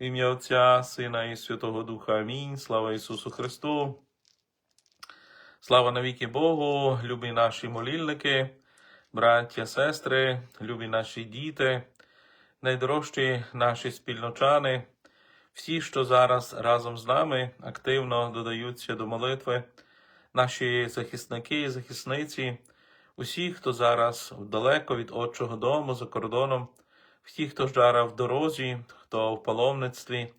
Ім'я Отця, Сина і Святого Духа. Амінь. Слава Ісусу Христу. Слава навіки Богу, любі наші молільники, браття, сестри, любі наші діти, найдорожчі наші спільночани, всі, що зараз разом з нами активно додаються до молитви, наші захисники і захисниці, усі, хто зараз далеко від Отчого дому за кордоном, всі, хто зараз в дорозі, хто в паломництві,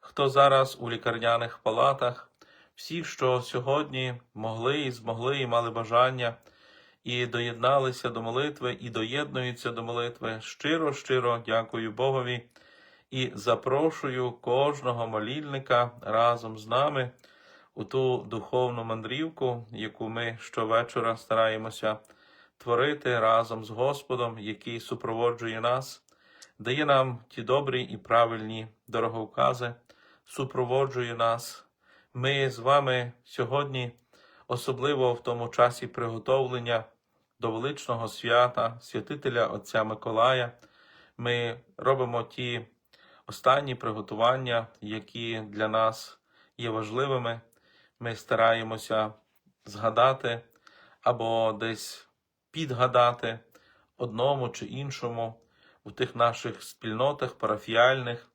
хто зараз у лікарняних палатах, всі, що сьогодні могли і змогли, і мали бажання, і доєдналися до молитви, і доєднуються до молитви. Щиро, щиро дякую Богові і запрошую кожного молільника разом з нами у ту духовну мандрівку, яку ми щовечора стараємося творити разом з Господом, який супроводжує нас, дає нам ті добрі і правильні дороговкази, супроводжує нас. Ми з вами сьогодні, особливо в тому часі приготовлення до величного свята, святителя Отця Миколая, ми робимо ті останні приготування, які для нас є важливими. Ми стараємося згадати або десь підгадати одному чи іншому у тих наших спільнотах парафіальних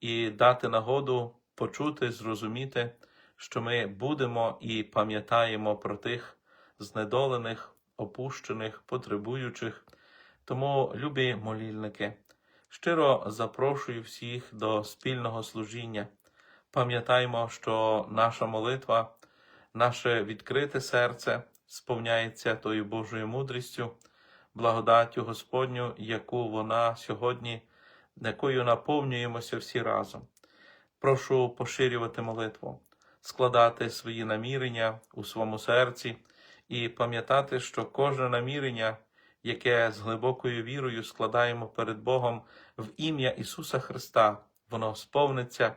і дати нагоду почути, зрозуміти, що ми будемо і пам'ятаємо про тих знедолених, опущених, потребуючих. Тому, любі молільники, щиро запрошую всіх до спільного служіння. Пам'ятаймо, що наша молитва, наше відкрите серце сповняється тою Божою мудрістю, благодаттю Господню, яку вона сьогодні, якою наповнюємося всі разом. Прошу поширювати молитву, складати свої намірення у своєму серці і пам'ятати, що кожне намірення, яке з глибокою вірою складаємо перед Богом в ім'я Ісуса Христа, воно сповниться,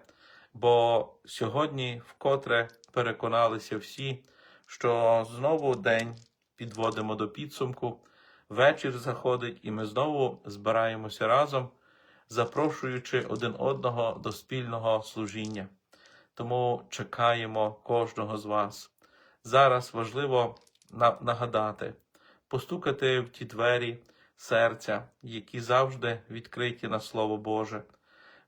бо сьогодні вкотре переконалися всі, що знову день підводимо до підсумку, вечір заходить, і ми знову збираємося разом, запрошуючи один одного до спільного служіння. Тому чекаємо кожного з вас. Зараз важливо на- нагадати, постукати в ті двері серця, які завжди відкриті на Слово Боже,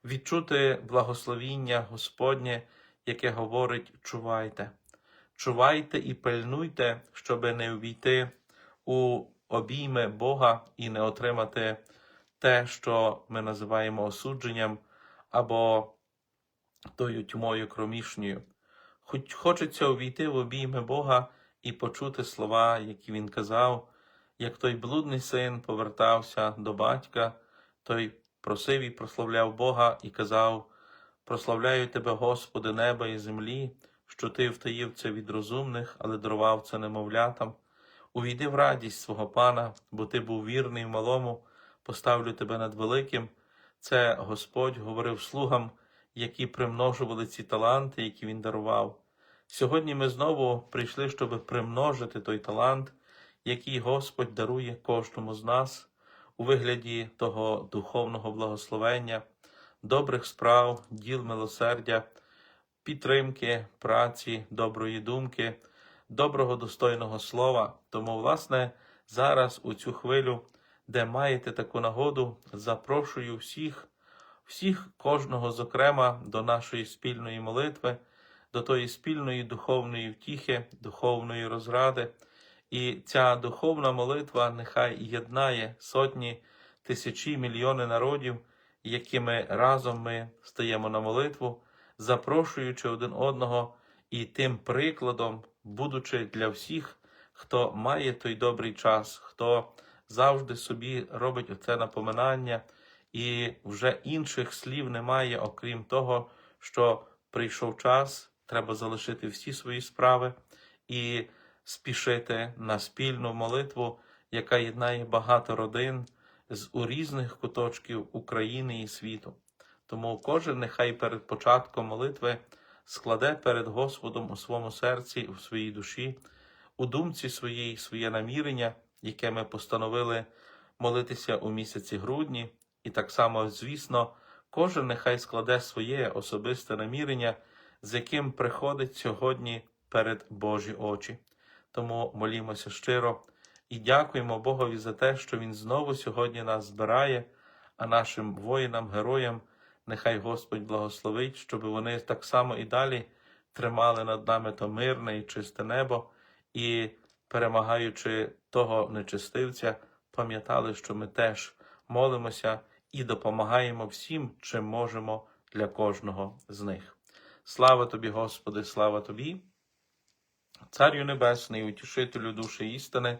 відчути благословіння Господнє, яке говорить: чувайте, чувайте і пильнуйте, щоби не увійти у обійми Бога і не отримати те, що ми називаємо осудженням або тою тьмою кромішньою. Хоч хочеться увійти в обійми Бога і почути слова, які він казав, як той блудний син повертався до батька, той просив і прославляв Бога і казав: Прославляю тебе, Господи, неба і землі, що ти втаїв це від розумних, але дарував це немовлятам. Увійди в радість свого пана, бо ти був вірний в малому, поставлю тебе над великим. Це Господь говорив слугам, які примножували ці таланти, які він дарував. Сьогодні ми знову прийшли, щоб примножити той талант, який Господь дарує кожному з нас у вигляді того духовного благословення, добрих справ, діл милосердя, підтримки, праці, доброї думки, доброго достойного слова. Тому, власне, зараз у цю хвилю, де маєте таку нагоду, запрошую всіх, всіх, кожного зокрема, до нашої спільної молитви, до тої спільної духовної втіхи, духовної розради. І ця духовна молитва нехай єднає сотні, тисячі, мільйони народів, якими разом ми стаємо на молитву, запрошуючи один одного і тим прикладом, будучи для всіх, хто має той добрий час, хто завжди собі робить оце напоминання, і вже інших слів немає, окрім того, що прийшов час, треба залишити всі свої справи і спішити на спільну молитву, яка єднає багато родин з у різних куточків України і світу. Тому кожен нехай перед початком молитви складе перед Господом у своєму серці, у своїй душі, у думці своїй своє намірення, яке ми постановили молитися у місяці грудні, і так само, звісно, Кожен нехай складе своє особисте намірення, з яким приходить сьогодні перед Божі очі. Тому молімося щиро і дякуємо Богові за те, що Він знову сьогодні нас збирає, а нашим воїнам, героям, нехай Господь благословить, щоб вони так само і далі тримали над нами то мирне і чисте небо, і, перемагаючи того нечистивця, пам'ятали, що ми теж молимося і допомагаємо всім, чим можемо для кожного з них. Слава тобі, Господи, слава тобі, Царю Небесний, утішителю душі істини,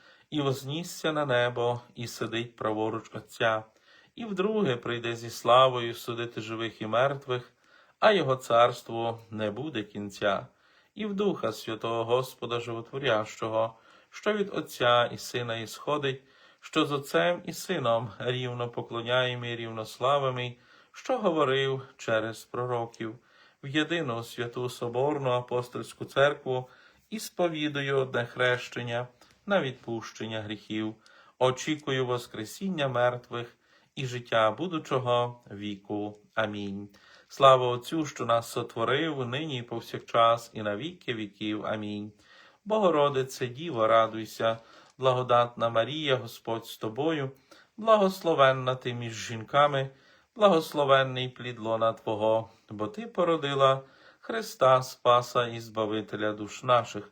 і вознісся на небо, і сидить праворуч Отця, і вдруге прийде зі славою судити живих і мертвих, а його царству не буде кінця, і в Духа Святого Господа Животворящого, що від Отця і Сина ісходить, що з Отцем і Сином рівно поклоняємо і рівнославими, що говорив через пророків, в єдину святу Соборну апостольську церкву і сповідую одне хрещення на відпущення гріхів, очікую Воскресіння мертвих і життя будучого віку. Амінь. Слава Отцю, що нас сотворив нині і повсякчас, і на віки віків. Амінь. Богородице, Діво, радуйся, благодатна Марія, Господь з тобою, благословенна ти між жінками, благословенний плід лона Твого, бо Ти породила Христа Спаса і Збавителя душ наших.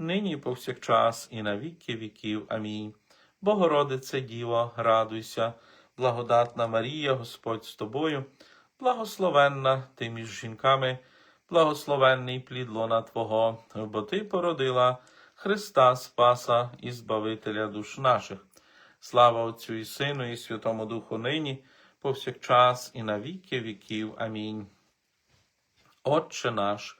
нині і повсякчас, і на віки віків. Амінь. Богородице Діво, радуйся, благодатна Марія, Господь з тобою, благословенна ти між жінками, благословенний плід лона Твого, бо Ти породила Христа Спаса і Збавителя душ наших. Слава Отцю і Сину, і Святому Духу нині, повсякчас, і на віки віків. Амінь. Отче наш,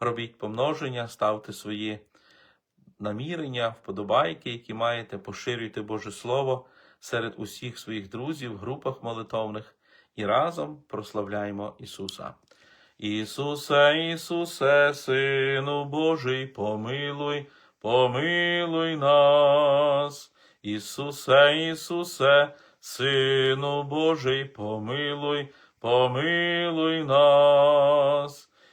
робіть помноження, ставте свої намірення, вподобайки, які маєте, поширюйте Боже Слово серед усіх своїх друзів, групах молитовних і разом прославляємо Ісуса. Ісусе, Ісусе, Сину Божий, помилуй, помилуй нас. Ісусе, Ісусе, Сину Божий, помилуй, помилуй нас.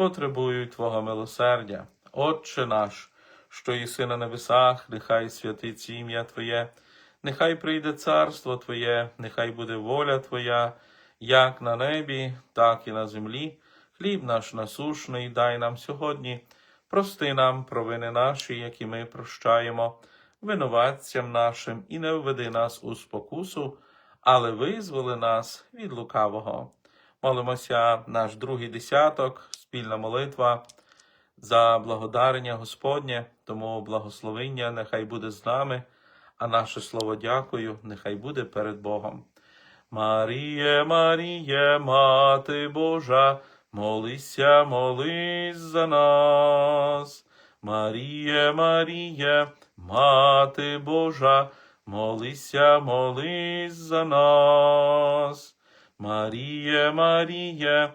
потребують Твого милосердя. Отче наш, що єси на небесах, нехай святиться ім'я Твоє, нехай прийде царство Твоє, нехай буде воля Твоя, як на небі, так і на землі. Хліб наш насушний дай нам сьогодні. Прости нам провини наші, які ми прощаємо, винуватцям нашим, і не введи нас у спокусу, але визволи нас від лукавого. Молимося наш другий десяток, спільна молитва за благодарення Господнє, тому благословення нехай буде з нами, а наше слово дякую, нехай буде перед Богом. Маріє, Маріє, Мати Божа, молися, молись за нас. Маріє, Маріє, Мати Божа, молися, молись за нас. Маріє, Маріє,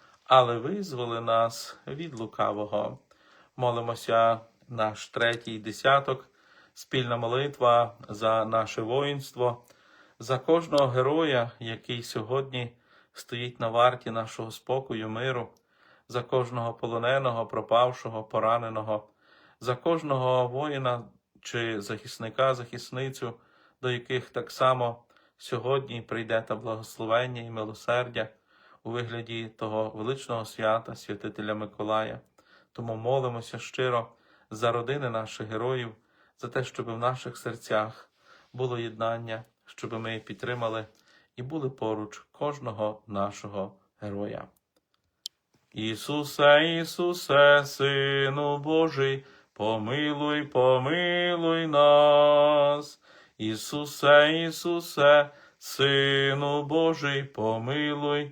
але визволи нас від лукавого. Молимося наш третій десяток, спільна молитва за наше воїнство, за кожного героя, який сьогодні стоїть на варті нашого спокою, миру, за кожного полоненого, пропавшого, пораненого, за кожного воїна чи захисника, захисницю, до яких так само сьогодні прийде та благословення і милосердя у вигляді того величного свята, святителя Миколая. Тому молимося щиро за родини наших героїв, за те, щоб в наших серцях було єднання, щоб ми підтримали і були поруч кожного нашого героя. Ісусе, Ісусе, Сину Божий, помилуй, помилуй нас. Ісусе, Ісусе, Сину Божий, помилуй,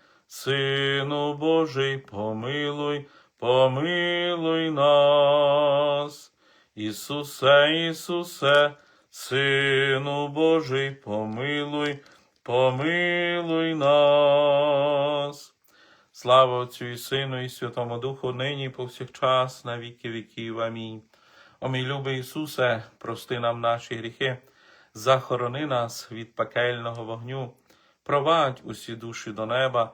Сину Божий, помилуй, помилуй нас. Ісусе, Ісусе, Сину Божий, помилуй, помилуй нас. Слава Отцю і Сину, і Святому Духу, нині повсякчас, на віки віків. Амінь. О мій любий Ісусе, прости нам наші гріхи, захорони нас від пекельного вогню, провадь усі душі до неба,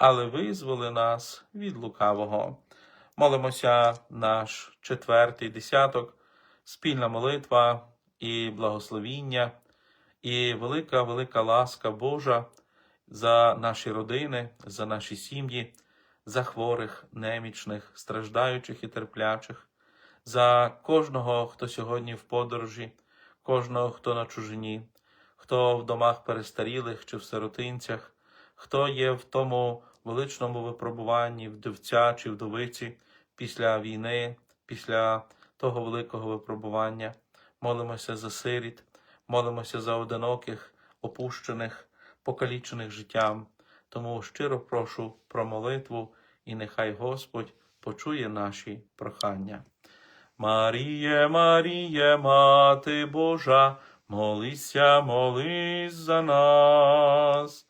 але визволи нас від лукавого. Молимося наш четвертий десяток, спільна молитва і благословіння, і велика, велика ласка Божа за наші родини, за наші сім'ї, за хворих, немічних, страждаючих і терплячих, за кожного, хто сьогодні в подорожі, кожного, хто на чужині, хто в домах перестарілих чи в сиротинцях, хто є в тому величному випробуванні, вдовця чи вдовиці після війни, після того великого випробування. Молимося за сиріт, молимося за одиноких, опущених, покалічених життям. Тому щиро прошу про молитву, і нехай Господь почує наші прохання. Маріє, Маріє, Мати Божа, молися, молись за нас.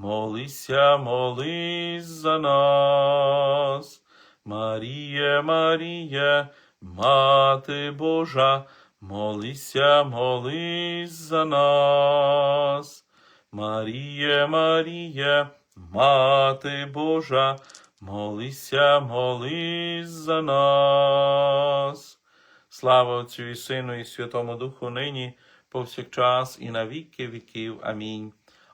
молися, молись за нас. Маріє, Маріє, Мати Божа, молися, молись за нас. Маріє, Маріє, Мати Божа, молися, молись за нас. Слава Отцю і Сину, і Святому Духу нині, повсякчас і на віки віків. Амінь.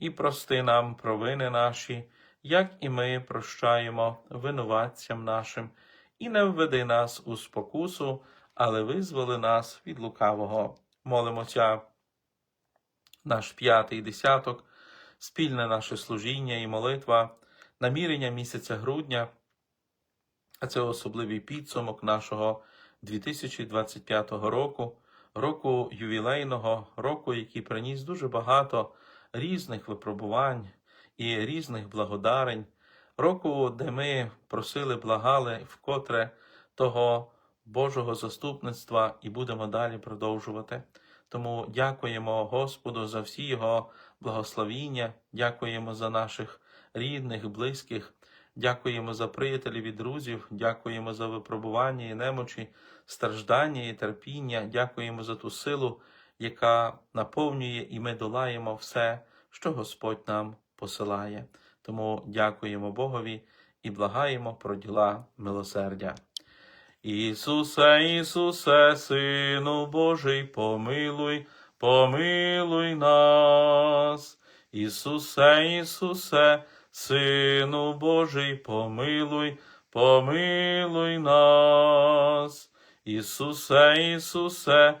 і прости нам провини наші, як і ми прощаємо винуватцям нашим, і не введи нас у спокусу, але визволи нас від лукавого. Молимося, наш п'ятий десяток, спільне наше служіння і молитва, намірення місяця грудня, А це особливий підсумок нашого 2025 року, року ювілейного, року, який приніс дуже багато різних випробувань і різних благодарень, року, де ми просили, благали вкотре того Божого заступництва і будемо далі продовжувати. Тому дякуємо Господу за всі Його благословіння, дякуємо за наших рідних, близьких, дякуємо за приятелів і друзів, дякуємо за випробування і немочі, страждання і терпіння, дякуємо за ту силу, яка наповнює і ми долаємо все, що Господь нам посилає. Тому дякуємо Богові і благаємо про діла милосердя. Ісусе, Ісусе, Сину Божий, помилуй, помилуй нас. Ісусе, Ісусе, Сину Божий, помилуй, помилуй нас. Ісусе, Ісусе,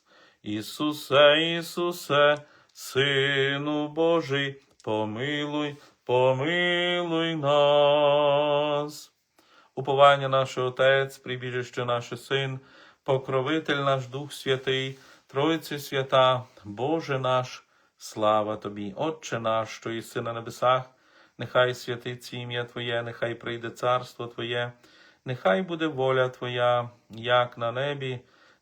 Ісусе, Ісусе, Сину Божий, помилуй, помилуй нас. Уповання наш Отець, прибіжище наш Син, покровитель наш Дух Святий, Тройці свята, Боже наш, слава Тобі, Отче наш, що єси на небесах, нехай святиться ім'я Твоє, нехай прийде царство Твоє, нехай буде воля Твоя, як на небі,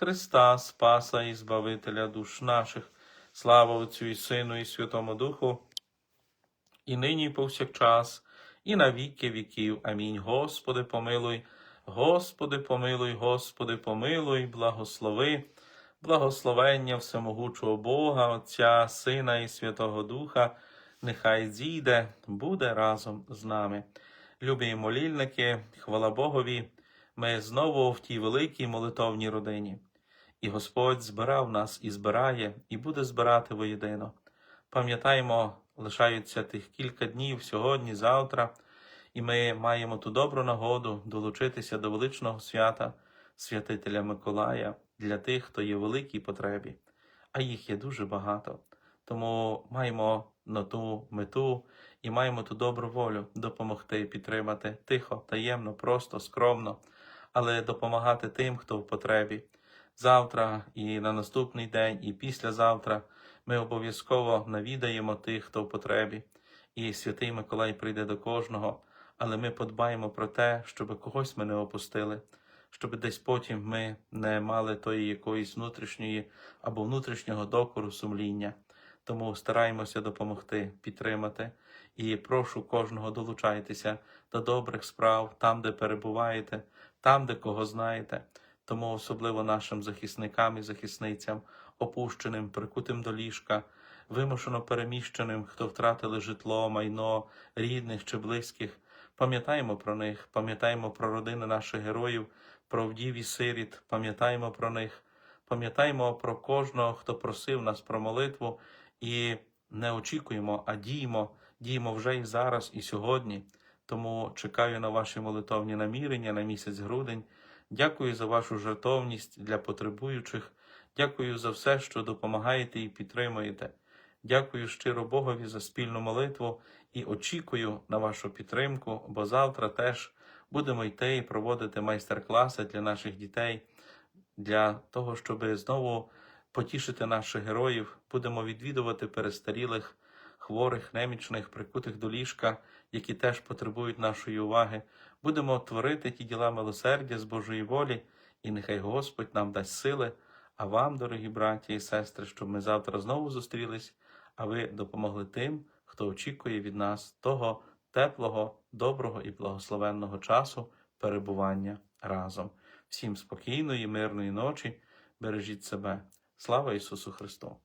Христа, Спаса і Збавителя душ наших. Слава Отцю і Сину, і Святому Духу, і нині, і повсякчас, і на віки віків. Амінь. Господи, помилуй, Господи, помилуй, Господи, помилуй, благослови, благословення всемогучого Бога, Отця, Сина і Святого Духа, нехай зійде, буде разом з нами. Любі молільники, хвала Богові, ми знову в тій великій молитовній родині. І Господь збирав нас і збирає, і буде збирати воєдино. Пам'ятаємо, лишаються тих кілька днів сьогодні, завтра, і ми маємо ту добру нагоду долучитися до величного свята святителя Миколая для тих, хто є в великій потребі, а їх є дуже багато. Тому маємо на ту мету і маємо ту добру волю допомогти, підтримати тихо, таємно, просто, скромно, але допомагати тим, хто в потребі. Завтра і на наступний день, і післязавтра ми обов'язково навідаємо тих, хто в потребі, і святий Миколай прийде до кожного, але ми подбаємо про те, щоб когось ми не опустили, щоб десь потім ми не мали тої якоїсь внутрішньої або внутрішнього докору сумління. Тому стараємося допомогти, підтримати. І прошу кожного долучайтеся до добрих справ там, де перебуваєте, там, де кого знаєте. Тому особливо нашим захисникам і захисницям, опущеним, прикутим до ліжка, вимушено переміщеним, хто втратили житло, майно, рідних чи близьких. Пам'ятаємо про них, пам'ятаємо про родини наших героїв, про вдів і сиріт, пам'ятаємо про них, пам'ятаємо про кожного, хто просив нас про молитву, і не очікуємо, а діємо, діємо вже і зараз, і сьогодні. Тому чекаю на ваші молитовні намірення на місяць грудень. Дякую за вашу жертовність для потребуючих. Дякую за все, що допомагаєте і підтримуєте. Дякую щиро Богові за спільну молитву і очікую на вашу підтримку, бо завтра теж будемо йти і проводити майстер-класи для наших дітей, для того, щоб знову потішити наших героїв. Будемо відвідувати перестарілих, хворих, немічних, прикутих до ліжка, які теж потребують нашої уваги. Будемо творити ті діла милосердя з Божої волі, і нехай Господь нам дасть сили. А вам, дорогі браті і сестри, щоб ми завтра знову зустрілись, а ви допомогли тим, хто очікує від нас того теплого, доброго і благословенного часу перебування разом. Всім спокійної, мирної ночі, бережіть себе. Слава Ісусу Христу!